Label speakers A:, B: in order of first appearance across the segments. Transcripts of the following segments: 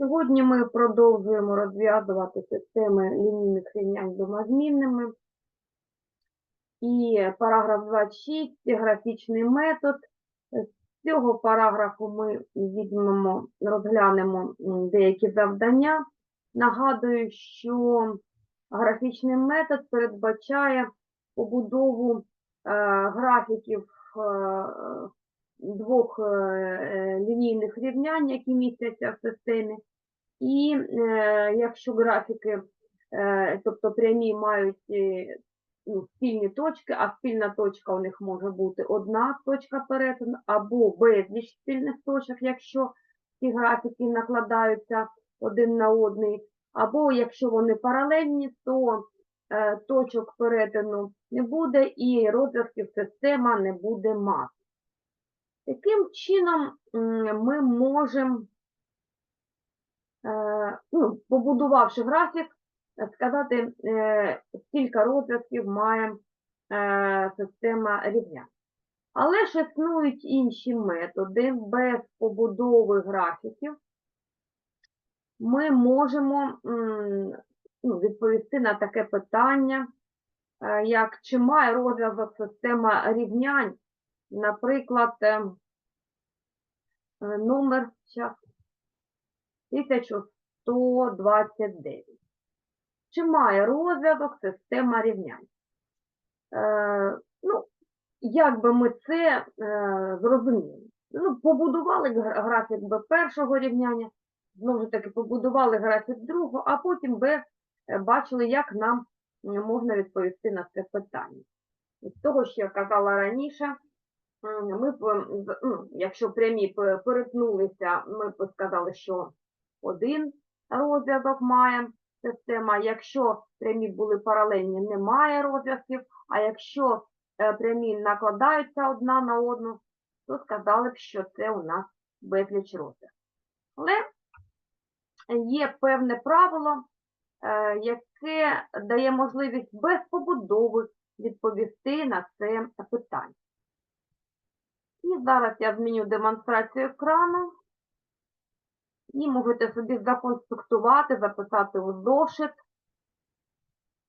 A: Сьогодні ми продовжуємо розв'язувати системи лінійних рівнянь домозмінними. І параграф 26 – графічний метод. З цього параграфу ми візьмемо, розглянемо деякі завдання. Нагадую, що графічний метод передбачає побудову е, графіків е, двох е, е, лінійних рівнянь, які містяться в системі. І е, якщо графіки, тобто прямі мають ну, спільні точки, а спільна точка у них може бути одна точка перетину, або безліч спільних точок, якщо ці графіки накладаються один на одний, або якщо вони паралельні, то точок перетину не буде і розв'язків система не буде мати. Таким чином ми можемо, е, ну, побудувавши графік, сказати, е, скільки розв'язків має е, система рівнянь. Але ж існують інші методи без побудови графіків. Ми можемо ну, відповісти на таке питання, як чи має розв'язок система рівнянь, наприклад, е, е, номер 1129. Чи має розв'язок система рівнянь? Е, ну, як би ми це е, зрозуміли? Ну, побудували графік Б першого рівняння, знову ж таки, побудували графік другого, а потім Б е, бачили, як нам можна відповісти на це питання. З того, що я казала раніше, ми б, ну, якщо прямі пе- перетнулися, ми б сказали, що один розв'язок має система. Якщо прямі були паралельні, немає розв'язків, а якщо е, прямі накладаються одна на одну, то сказали б, що це у нас безліч розв'язків. Але є певне правило, е, яке дає можливість без побудови відповісти на це питання. І зараз я зміню демонстрацію екрану. І можете собі законструктувати, записати у зошит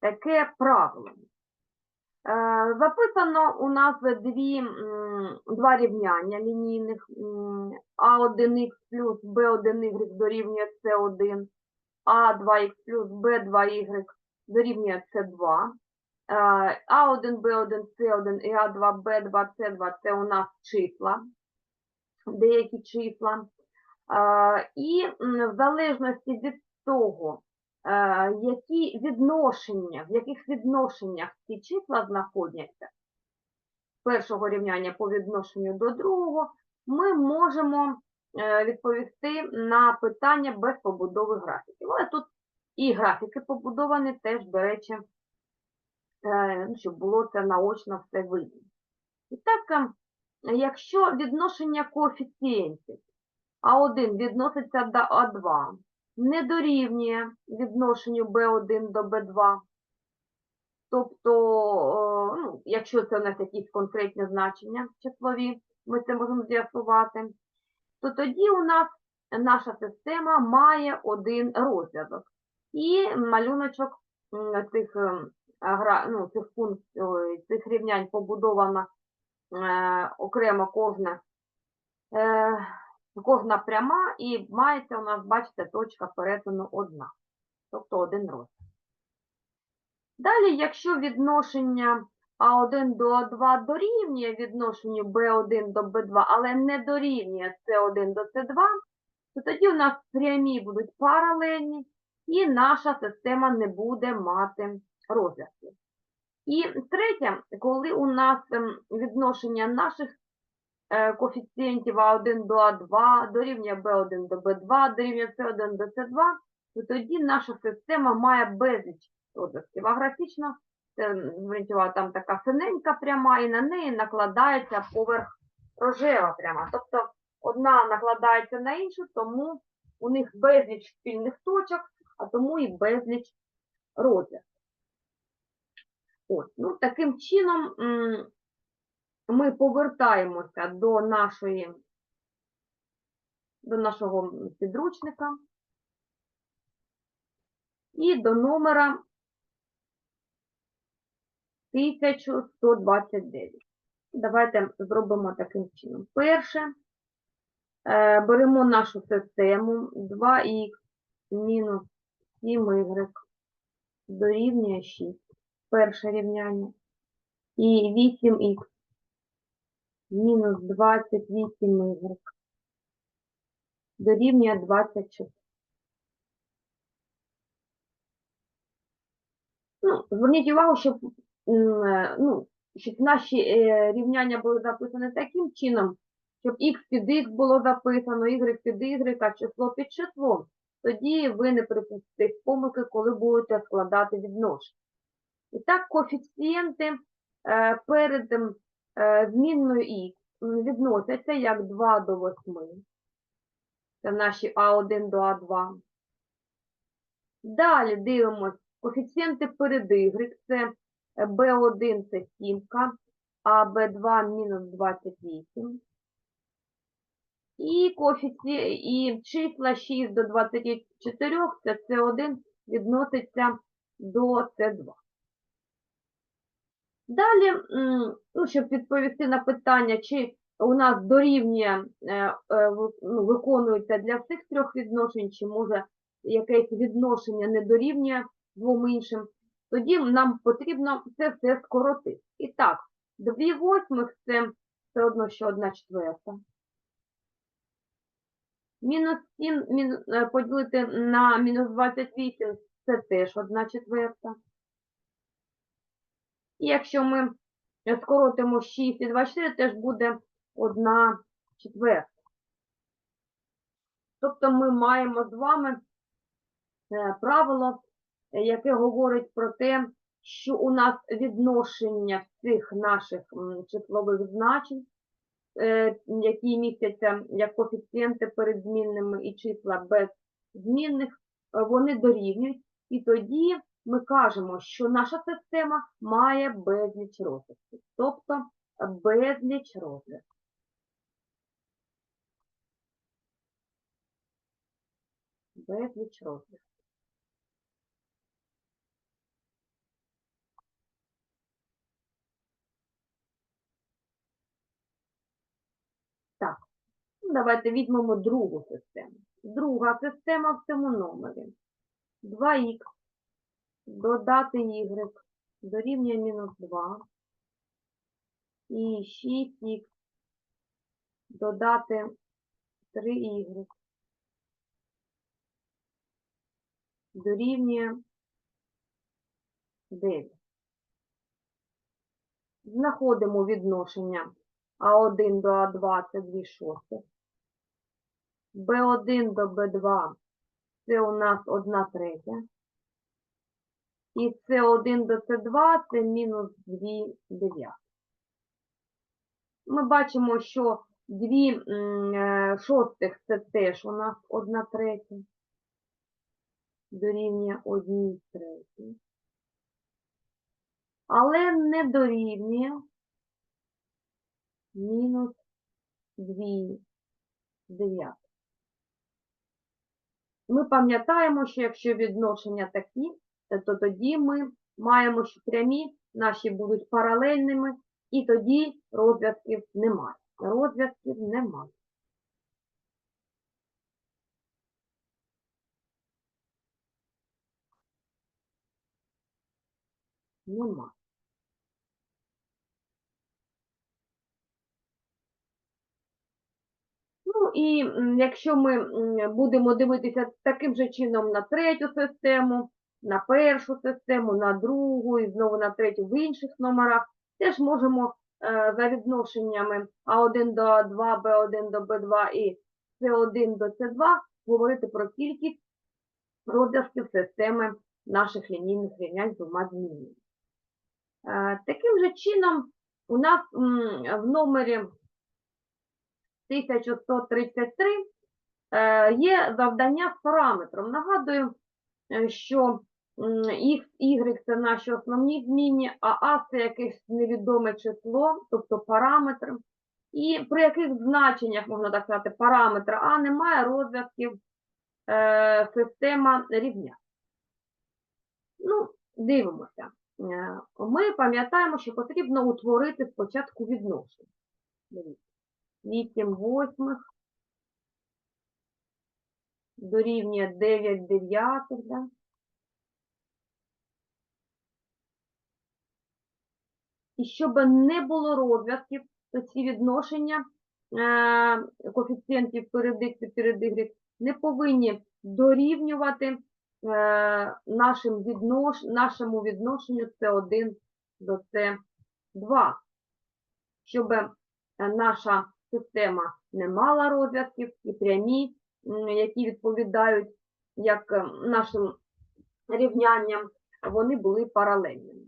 A: таке правило. Е, Записано у нас дві, два рівняння лінійних. А1х плюс Б1y дорівнює С1, А2х плюс Б2y дорівнює С2. Е, А1, Б1, С1 і А2, Б2, С2 – це у нас числа, деякі числа. І в залежності від того, е, які відношення, в яких відношеннях ці числа знаходяться, першого рівняння по відношенню до другого, ми можемо е, відповісти на питання без побудови графіків. Але тут і графіки побудовані теж, до речі, щоб було це наочно все видно. І так, е, якщо відношення коефіцієнтів А1 відноситься до А2, не дорівнює відношенню B1 до B2. Тобто, е, ну, якщо це у нас якісь конкретні значення числові, ми це можемо з'ясувати, то тоді у нас наша система має один розв'язок. І малюночок цих, ем, ну, цих, функцій, цих рівнянь побудована е, окремо кожна е, кожна пряма і мається у нас, бачите, точка перетину одна, тобто один розв'язок. Далі, якщо відношення А1 до А2 дорівнює відношенню Б1 до Б2, але не дорівнює С1 до С2, то тоді у нас прямі будуть паралельні, і наша система не буде мати розв'язків. І третє, коли у нас ем, відношення наших е, коефіцієнтів А1 до А2 дорівнює Б1 до Б2, дорівнює С1 до С2, то тоді наша система має безліч розв'язків. А графічно, це, там така синенька пряма, і на неї накладається поверх рожева пряма. Тобто одна накладається на іншу, тому у них безліч спільних точок, а тому і безліч розв'язків. От, ну, таким чином ми повертаємося до нашої до нашого підручника і до номера 1129. Давайте зробимо таким чином. Перше, е, беремо нашу систему 2х мінус 7y дорівнює 6. Перше рівняння. І 8х мінус 28y дорівнює 24. Ну, зверніть увагу, щоб, е, ну, щоб наші е, рівняння були записані таким чином, щоб x під x було записано, y під y, а число під числом. Тоді ви не припустите помилки, коли будете складати відношення. І так, коефіцієнти е, перед ем, е, змінною х відносяться як 2 до 8. Це наші А1 до А2. Далі дивимось коефіцієнти перед y. Це b1 це 7, а b2 мінус 28. І коефіці... і числа 6 до 24, це С1 відноситься до С2. Далі, ну, щоб відповісти на питання, чи у нас дорівнює, е, е, ну, виконується для всіх трьох відношень, чи може якесь відношення не дорівнює двом іншим, тоді нам потрібно це все скоротити. І так, 2 восьмих це все одно, що 1 четверта. Мінус 7 мінус, е, поділити на мінус 28 це теж 1 четверта. І якщо ми скоротимо 6 і 24, теж буде 1 четверта. Тобто ми маємо з вами е, правило, яке говорить про те, що у нас відношення всіх наших числових значень, які містяться як коефіцієнти перед змінними і числа без змінних, е, вони дорівнюють. І тоді ми кажемо, що наша система має безліч розв'язків. Тобто е, безліч розв'язків. Безліч розв'язків. Ну, Давайте візьмемо другу систему. Друга система в цьому номері. 2х додати y дорівнює мінус 2. І 6х додати 3y дорівнює 9. Знаходимо відношення А1 до А2 це 2 шостих. Б1 до Б2 це у нас 1 третя. І С1 до С2 це мінус 2 дев'ятих. Ми бачимо, що 2 шостих це теж у нас 1 третя. Дорівнює 1 третій. Але не дорівнює мінус 2 дев'ятих. Ми пам'ятаємо, що якщо відношення такі, то тоді ми маємо, що прямі наші будуть паралельними, і тоді розв'язків немає. Розв'язків немає. Нема. Ну і якщо ми будемо дивитися таким же чином на третю систему, на першу систему, на другу і знову на третю в інших номерах, теж можемо е, за відношеннями А1 до А2, Б1 до Б2 і С1 до С2 говорити про кількість розв'язків системи наших лінійних рівнянь з двома змінами. Е, Таким же чином у нас в номері 1133 е, є завдання з параметром. Нагадую, е, що X, Y – це наші основні змінні, а А – це якесь невідоме число, тобто параметр. І при яких значеннях, можна так сказати, параметра А немає розв'язків е, система рівня. Ну, дивимося. Е, Ми пам'ятаємо, що потрібно утворити спочатку відношення. Дивіться. 8 восьмих дорівнює 9 дев'ятих, да? І щоб не було розв'язків, то ці відношення е, коефіцієнтів перед x і перед y не повинні дорівнювати е, нашим віднош... нашому відношенню С1 до С2. Щоб е, наша система не мала розв'язків і прямі, які відповідають як е, нашим рівнянням, вони були паралельними.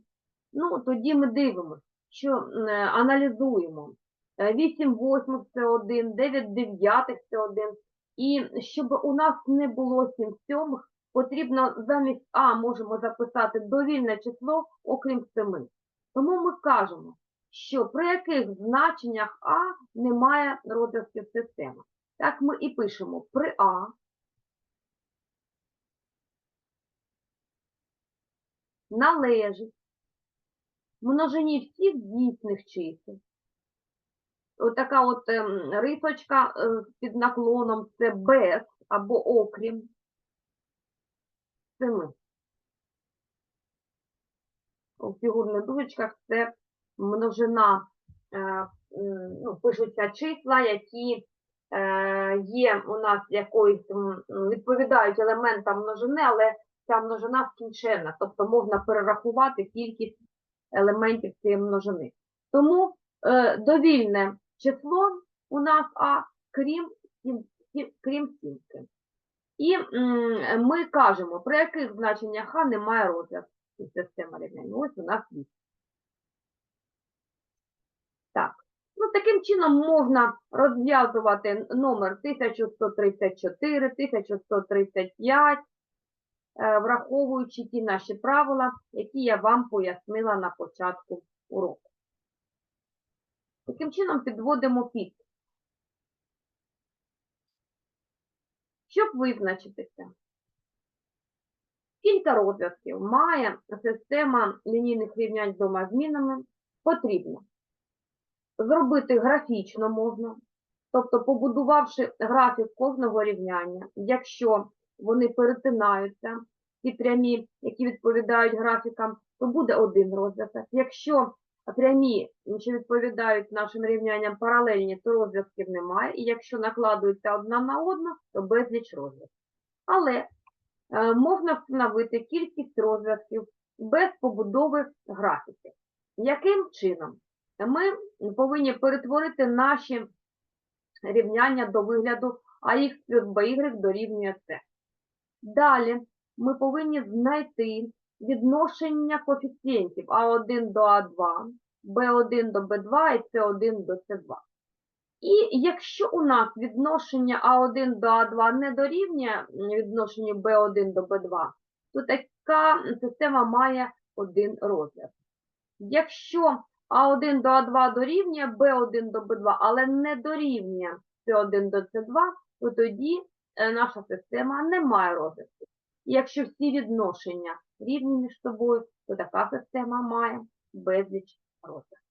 A: Ну, тоді ми дивимося, що е, аналізуємо. Е, 8 восьмих це 1, 9 дев'ятих це 1. І щоб у нас не було 7 сьомих, потрібно замість А можемо записати довільне число, окрім 7. Тому ми кажемо, що при яких значеннях А немає розв'язків системи. Так ми і пишемо при А належить множині всіх дійсних чисел. Отака от ем, рисочка е, під наклоном це без або окрім семи. У фігурних дужечках це множина, е, е, ну, пишуться числа, які е, є у нас якоюсь, відповідають елементам множини, але ця множина скінчена, тобто можна перерахувати кількість елементів цієї множини. Тому довільне число у нас А, крім крім сімки. І ми кажемо, при яких значеннях А немає розв'язку системи рівняння. Ось у нас 8. Ну, таким чином можна розв'язувати номер 1134, 1135, е, враховуючи ті наші правила, які я вам пояснила на початку уроку. Таким чином підводимо підсумок. Щоб визначитися, скільки розв'язків має система лінійних рівнянь з двома змінами, потрібно зробити графічно можна, тобто побудувавши графік кожного рівняння, якщо вони перетинаються, ті прямі, які відповідають графікам, то буде один розв'язок. Якщо прямі, що відповідають нашим рівнянням паралельні, то розв'язків немає, і якщо накладуються одна на одну, то безліч розв'язків. Але е, можна встановити кількість розв'язків без побудови графіків. Яким чином? Ми повинні перетворити наші рівняння до вигляду ax плюс by дорівнює c. Далі ми повинні знайти відношення коефіцієнтів А1 до А2, Б1 до Б2 і С1 до С2. І якщо у нас відношення А1 до А2 не дорівнює відношенню Б1 до Б2, то така система має один розряд. Якщо А1 до А2 дорівнює Б1 до Б2, але не дорівнює С1 до С2, то тоді е, наша система не має розвитку. І якщо всі відношення рівні між собою, то така система має безліч розвитку.